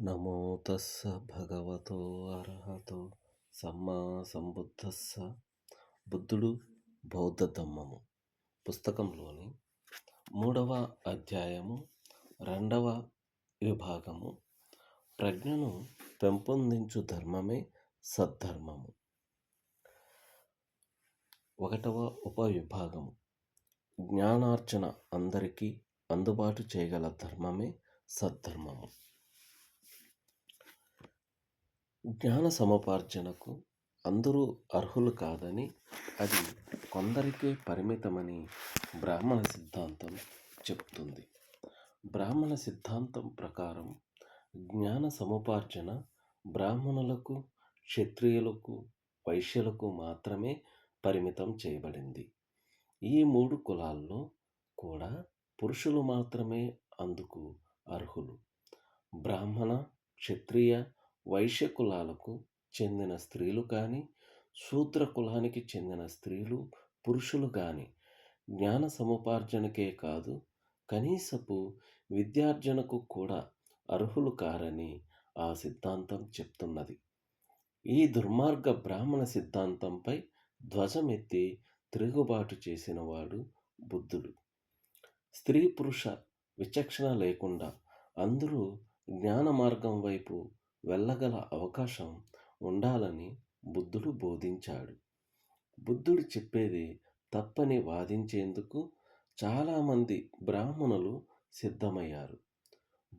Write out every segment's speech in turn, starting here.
నమో తస్స భగవతో అర్హతో సమ్మా సంబుద్ధస్స బుద్ధుడు బౌద్ధ ధమ్మము పుస్తకంలోని మూడవ అధ్యాయము రెండవ విభాగము. ప్రజ్ఞను పెంపొందించు ధర్మమే సద్ధర్మము. ఒకటవ ఉపవిభాగము. జ్ఞానార్జన అందరికీ అందుబాటు చేయగల ధర్మమే సద్ధర్మము. జ్ఞాన సముపార్జనకు అందరూ అర్హులు కాదని అది కొందరికే పరిమితమని బ్రాహ్మణ సిద్ధాంతం చెప్తుంది. బ్రాహ్మణ సిద్ధాంతం ప్రకారం జ్ఞాన సముపార్జన బ్రాహ్మణులకు క్షత్రియులకు వైశ్యులకు మాత్రమే పరిమితం చేయబడింది. ఈ మూడు కులాల్లో కూడా పురుషులు మాత్రమే అందుకు అర్హులు. బ్రాహ్మణ క్షత్రియ వైశ్య కులాలకు చెందిన స్త్రీలు కానీ శూద్ర కులానికి చెందిన స్త్రీలు పురుషులు కానీ జ్ఞాన సముపార్జనకే కాదు కనీసపు విద్యార్జనకు కూడా అర్హులు కారని ఆ సిద్ధాంతం చెప్తున్నది. ఈ దుర్మార్గ బ్రాహ్మణ సిద్ధాంతంపై ధ్వజమెత్తి తిరుగుబాటు చేసినవాడు బుద్ధుడు. స్త్రీ పురుష విచక్షణ లేకుండా అందరూ జ్ఞాన మార్గం వైపు వెళ్ళగల అవకాశం ఉండాలని బుద్ధుడు బోధించాడు. బుద్ధుడు చెప్పేది తప్పని వాదించేందుకు చాలామంది బ్రాహ్మణులు సిద్ధమయ్యారు.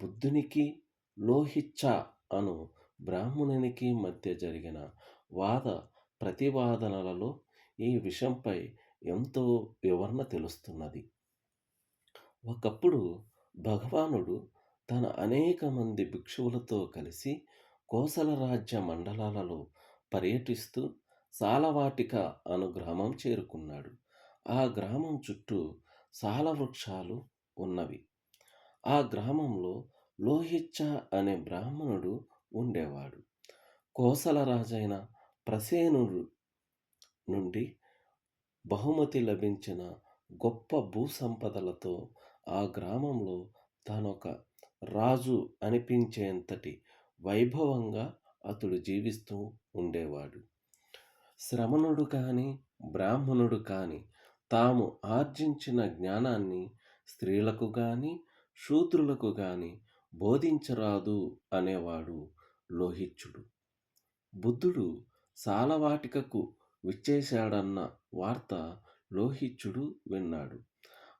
బుద్ధునికి లోహిచ్చ అను బ్రాహ్మణునికి మధ్య జరిగిన వాద ప్రతివాదనలలో ఈ విషయంపై ఎంతో వివరణ తెలుస్తున్నది. ఒకప్పుడు భగవానుడు తన అనేక మంది భిక్షువులతో కలిసి కోసల రాజ్య మండలాలలో పర్యటిస్తూ సాలవాటిక అను గ్రామం చేరుకున్నాడు. ఆ గ్రామం చుట్టూ సాల వృక్షాలు ఉన్నవి. ఆ గ్రామంలో లోహిచ్చ అనే బ్రాహ్మణుడు ఉండేవాడు. కోసల రాజైన ప్రసేనుడు నుండి బహుమతి లభించిన గొప్ప భూ సంపదలతో ఆ గ్రామంలో తానొక రాజు అనిపించేంతటి వైభవంగా అతడు జీవిస్తూ ఉండేవాడు. శ్రమణుడు కానీ బ్రాహ్మణుడు కానీ తాము ఆర్జించిన జ్ఞానాన్ని స్త్రీలకు కానీ శూద్రులకు కానీ బోధించరాదు అనేవాడు లోహిత్యుడు. బుద్ధుడు సాలవాటికకు విచ్చేశాడన్న వార్త లోహిత్యుడు విన్నాడు.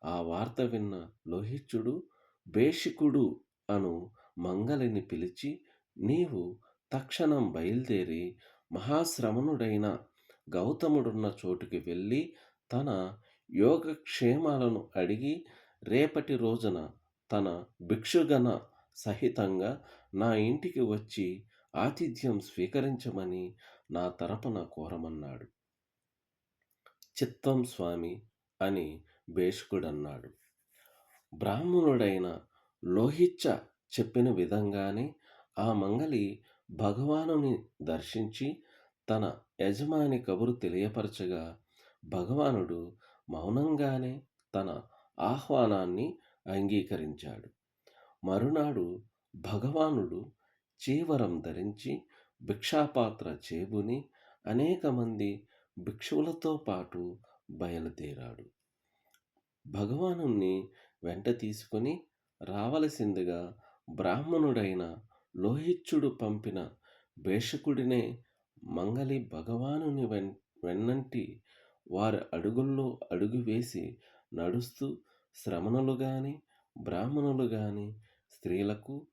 ఆ వార్త విన్న లోహిత్యుడు భేషికుడు అను మంగలిని పిలిచి నీవు తక్షణం బయలుదేరి మహాశ్రమణుడైన గౌతముడున్న చోటుకి వెళ్ళి తన యోగక్షేమాలను అడిగి రేపటి రోజున తన భిక్షుగణ సహితంగా నా ఇంటికి వచ్చి ఆతిథ్యం స్వీకరించమని నా తరపున కోరమన్నాడు. చిత్తం స్వామి అని భేషుకుడన్నాడు. బ్రాహ్మణుడైన లోహిచ్చ చెప్పిన విధంగానే ఆ మంగలి భగవానుని దర్శించి తన యజమాని కబురు తెలియపరచగా భగవానుడు మౌనంగానే తన ఆహ్వానాన్ని అంగీకరించాడు. మరునాడు భగవానుడు చీవరం ధరించి భిక్షాపాత్ర చేబుని అనేక మంది భిక్షువులతో పాటు బయలుదేరాడు. భగవాను వెంట తీసుకొని రావలసిందిగా బ్రాహ్మణుడైన లోహిత్యుడు పంపిన భేషకుడినే మంగలి భగవానుని వెన్ వెన్నంటి వారి అడుగుల్లో అడుగు వేసి నడుస్తూ శ్రమణులు గాని బ్రాహ్మణులు గాని స్త్రీలకు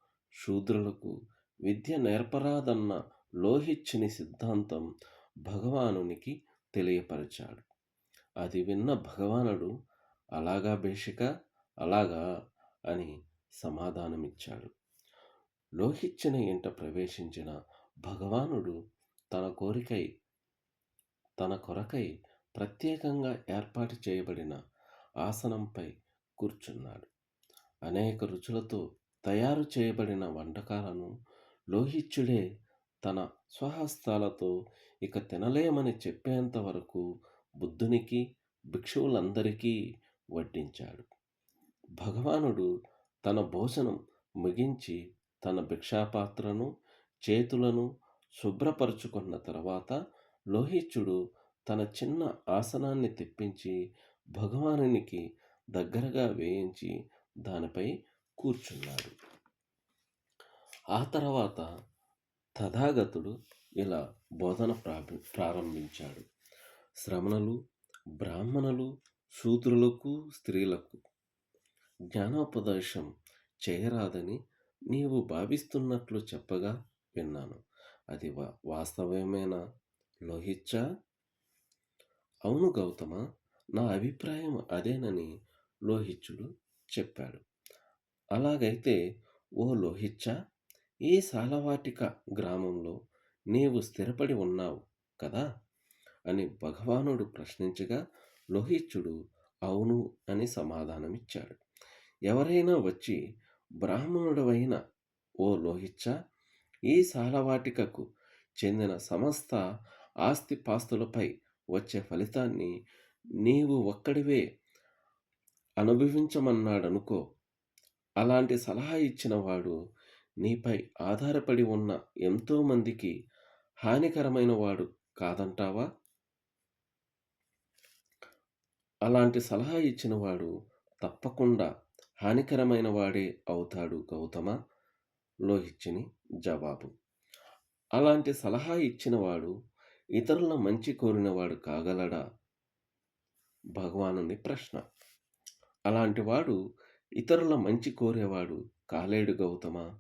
శూద్రులకు విద్య నేర్పరాదన్న లోహిత్యుని సిద్ధాంతం భగవానునికి తెలియపరిచాడు. అది విన్న భగవానుడు అలాగా భేషిక అలాగా అని సమాధానమిచ్చాడు. లోహిచ్చిన ఇంట ప్రవేశించిన భగవానుడు తన కోరికై తన కొరకై ప్రత్యేకంగా ఏర్పాటు చేయబడిన ఆసనంపై కూర్చున్నాడు. అనేక రుచులతో తయారు చేయబడిన వంటకాలను లోహిచ్చుడే తన స్వహస్తాలతో ఇక తినలేమని చెప్పేంత వరకు బుద్ధునికి భిక్షువులందరికీ వడ్డించాడు. భగవానుడు తన భోజనం ముగించి తన భిక్షాపాత్రను చేతులను శుభ్రపరుచుకున్న తర్వాత లోహిత్యుడు తన చిన్న ఆసనాన్ని తెప్పించి భగవానునికి దగ్గరగా వేయించి దానిపై కూర్చున్నాడు. ఆ తర్వాత తథాగతుడు ఇలా బోధన ప్రారంభ ప్రారంభించాడు. శ్రమణులు బ్రాహ్మణులు శూద్రులకు స్త్రీలకు జ్ఞానోపదేశం చేయరాదని నీవు భావిస్తున్నట్లు చెప్పగా విన్నాను. అది వా వాస్తవమేనా? లోహిచ్చా అవును గౌతమ నా అభిప్రాయం అదేనని లోహిత్యుడు చెప్పాడు. అలాగైతే ఓ లోహిచ్చ ఈ సాలవాటిక గ్రామంలో నీవు స్థిరపడి ఉన్నావు కదా? అని భగవానుడు ప్రశ్నించగా లోహిత్యుడు అవును అని సమాధానమిచ్చాడు. ఎవరైనా వచ్చి బ్రాహ్మణుడవైన ఓ లోహిచ్చ ఈ సాలవాటికకు చెందిన సమస్త ఆస్తిపాస్తులపై వచ్చే ఫలితాన్ని నీవు ఒక్కడివే అనుభవించమన్నాడనుకో అలాంటి సలహా ఇచ్చినవాడు నీపై ఆధారపడి ఉన్న ఎంతోమందికి హానికరమైన వాడు కాదంటావా? అలాంటి సలహా ఇచ్చినవాడు తప్పకుండా హానికరమైన వాడే అవుతాడు గౌతమ లోహిత్యుని జవాబు. అలాంటి సలహా ఇచ్చినవాడు ఇతరుల మంచి కోరినవాడు కాగలడా? భగవానుని ప్రశ్న. అలాంటి వాడు ఇతరుల మంచి కోరేవాడు కాలేడు గౌతమ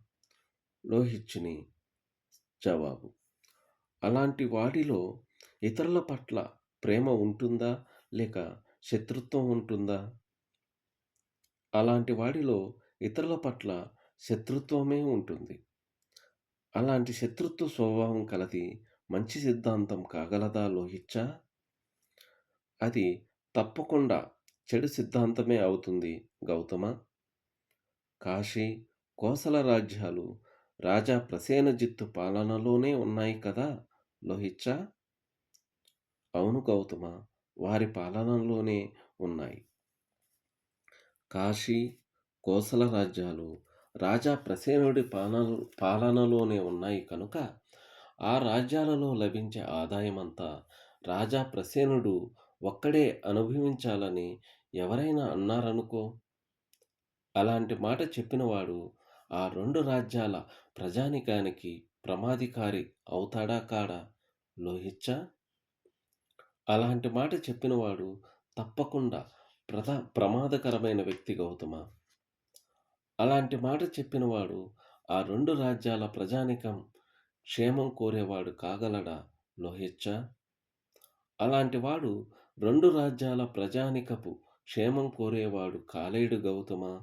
లోహిచ్చుని జవాబు. అలాంటి వాడిలో ఇతరుల పట్ల ప్రేమ ఉంటుందా? లేక శత్రుత్వం ఉంటుందా? అలాంటి వాడిలో ఇతరుల పట్ల శత్రుత్వమే ఉంటుంది. అలాంటి శత్రుత్వ స్వభావం కలది మంచి సిద్ధాంతం కాగలదా లోహిచ్చా అది తప్పకుండా చెడు సిద్ధాంతమే అవుతుంది గౌతమ. కాశీ కోసల రాజ్యాలు రాజా ప్రసేనజిత్తు పాలనలోనే ఉన్నాయి కదా లోహిచ్చా అవును గౌతమ వారి పాలనలోనే ఉన్నాయి. కాశీ కోసల రాజ్యాలు రాజా ప్రసేనుడి పాలన పాలనలోనే ఉన్నాయి కనుక ఆ రాజ్యాలలో లభించే ఆదాయమంతా రాజా ప్రసేనుడు ఒక్కడే అనుభవించాలని ఎవరైనా అన్నారనుకో? అలాంటి మాట చెప్పినవాడు ఆ రెండు రాజ్యాల ప్రజానికానికి ప్రమాధికారి అవుతాడా కాడా? లోహిచ్చ అలాంటి మాట చెప్పినవాడు తప్పకుండా ప్రధా ప్రమాదకరమైన వ్యక్తి గౌతమ. అలాంటి మాట చెప్పినవాడు ఆ రెండు రాజ్యాల ప్రజానికం క్షేమం కోరేవాడు కాగలడా లోహిచ్చ అలాంటి వాడు రెండు రాజ్యాల ప్రజానికపు క్షేమం కోరేవాడు కాలేడు గౌతమ.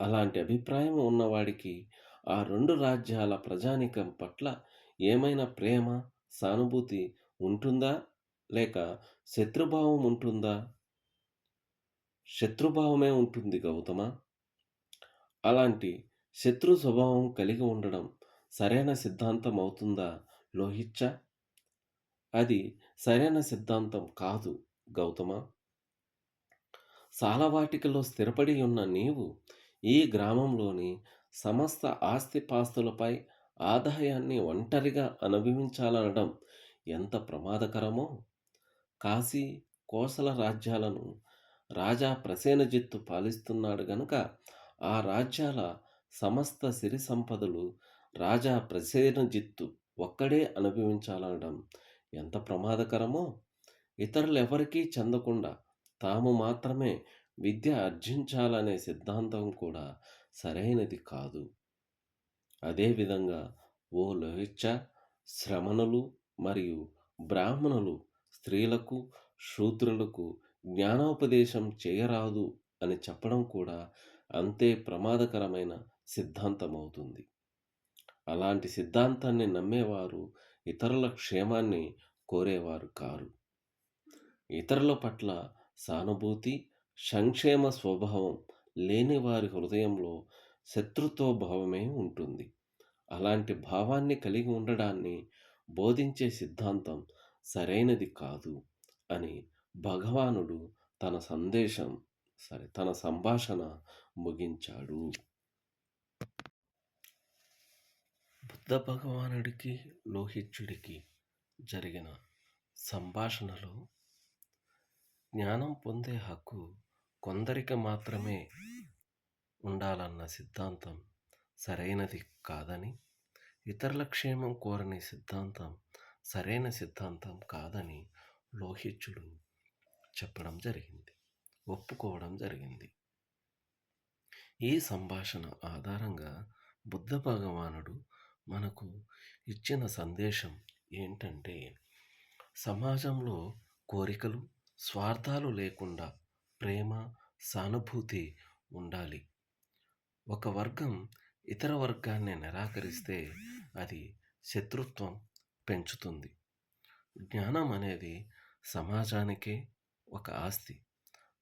అలాంటి అభిప్రాయం ఉన్నవాడికి ఆ రెండు రాజ్యాల ప్రజానికం పట్ల ఏమైనా ప్రేమ సానుభూతి ఉంటుందా? లేక శత్రుభావం ఉంటుందా? శత్రుభావమే ఉంటుంది గౌతమ. అలాంటి శత్రు స్వభావం కలిగి ఉండడం సరైన సిద్ధాంతం అవుతుందా లోహిచ్చ అది సరైన సిద్ధాంతం కాదు గౌతమ. సాలవాటికలో స్థిరపడి ఉన్న నీవు ఈ గ్రామంలోని సమస్త ఆస్తిపాస్తులపై ఆదాయాన్ని ఒంటరిగా అనుభవించాలనడం ఎంత ప్రమాదకరమో. కాశీ కోసల రాజ్యాలను రాజా ప్రసేనజిత్తు పాలిస్తున్నాడు గనుక ఆ రాజ్యాల సమస్త సిరి సంపదలు రాజా ప్రసేనజిత్తు ఒక్కడే అనుభవించాలనడం ఎంత ప్రమాదకరమో! ఇతరులెవరికీ చెందకుండా తాము మాత్రమే విద్య ఆర్జించాలనే సిద్ధాంతం కూడా సరైనది కాదు. అదేవిధంగా ఓ లోహిచ్చ శ్రమణులు మరియు బ్రాహ్మణులు స్త్రీలకు శూద్రులకు జ్ఞానోపదేశం చేయరాదు అని చెప్పడం కూడా అంతే ప్రమాదకరమైన సిద్ధాంతమవుతుంది. అలాంటి సిద్ధాంతాన్ని నమ్మేవారు ఇతరుల క్షేమాన్ని కోరేవారు కారు. ఇతరుల పట్ల సానుభూతి సంక్షేమ స్వభావం లేని వారి హృదయంలో శత్రుత్వ భావమే ఉంటుంది. అలాంటి భావాన్ని కలిగి ఉండడాన్ని బోధించే సిద్ధాంతం సరైనది కాదు అని భగవానుడు తన సందేశం సరే తన సంభాషణ ముగించాడు. బుద్ధ భగవానుడికి లోహిత్యుడికి జరిగిన సంభాషణలో జ్ఞానం పొందే హక్కు కొందరికి మాత్రమే ఉండాలన్న సిద్ధాంతం సరైనది కాదని ఇతరుల క్షేమం కోరని సిద్ధాంతం సరైన సిద్ధాంతం కాదని లోహిత్యుడు చెప్పడం జరిగింది. ఒప్పుకోవడం జరిగింది. ఈ సంభాషణ ఆధారంగా బుద్ధ భగవానుడు మనకు ఇచ్చిన సందేశం ఏంటంటే సమాజంలో కోరికలు స్వార్థాలు లేకుండా ప్రేమ సానుభూతి ఉండాలి. ఒక వర్గం ఇతర వర్గాన్ని నిరాకరిస్తే అది శత్రుత్వం పెంచుతుంది. జ్ఞానం అనేది సమాజానికే ఒక ఆస్తి.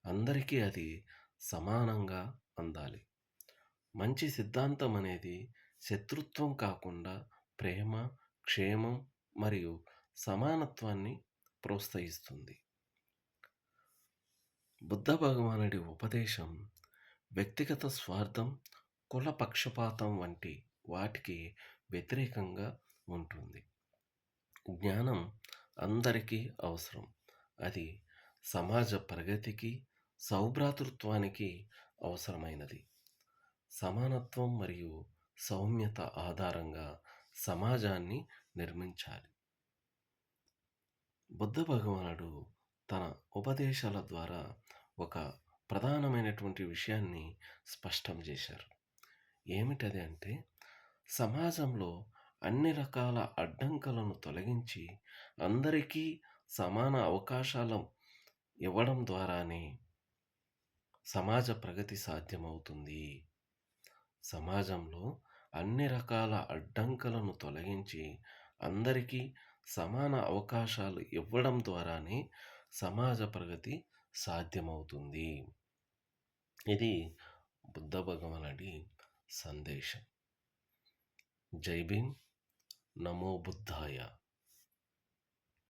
అందరికీ అది సమానంగా అందాలి. మంచి సిద్ధాంతం అనేది శత్రుత్వం కాకుండా ప్రేమ క్షేమం మరియు సమానత్వాన్ని ప్రోత్సహిస్తుంది. బుద్ధ భగవానుడి ఉపదేశం వ్యక్తిగత స్వార్థం కుల పక్షపాతం వంటి వాటికి వ్యతిరేకంగా ఉంటుంది. జ్ఞానం అందరికీ అవసరం. అది సమాజ ప్రగతికి సౌభ్రాతృత్వానికి అవసరమైనది. సమానత్వం మరియు సౌమ్యత ఆధారంగా సమాజాన్ని నిర్మించాలి. బుద్ధ భగవానుడు తన ఉపదేశాల ద్వారా ఒక ప్రధానమైనటువంటి విషయాన్ని స్పష్టం చేశారు. ఏమిటది అంటే సమాజంలో అన్ని రకాల అడ్డంకులను తొలగించి అందరికీ సమాన అవకాశాల ఇవ్వడం ద్వారానే సమాజ ప్రగతి సాధ్యమవుతుంది. సమాజంలో అన్ని రకాల అడ్డంకులను తొలగించి అందరికీ సమాన అవకాశాలు ఇవ్వడం ద్వారానే సమాజ ప్రగతి సాధ్యమవుతుంది. ఇది బుద్ధ భగవానుడి సందేశం. జై భీమ్. నమో బుద్ధాయ.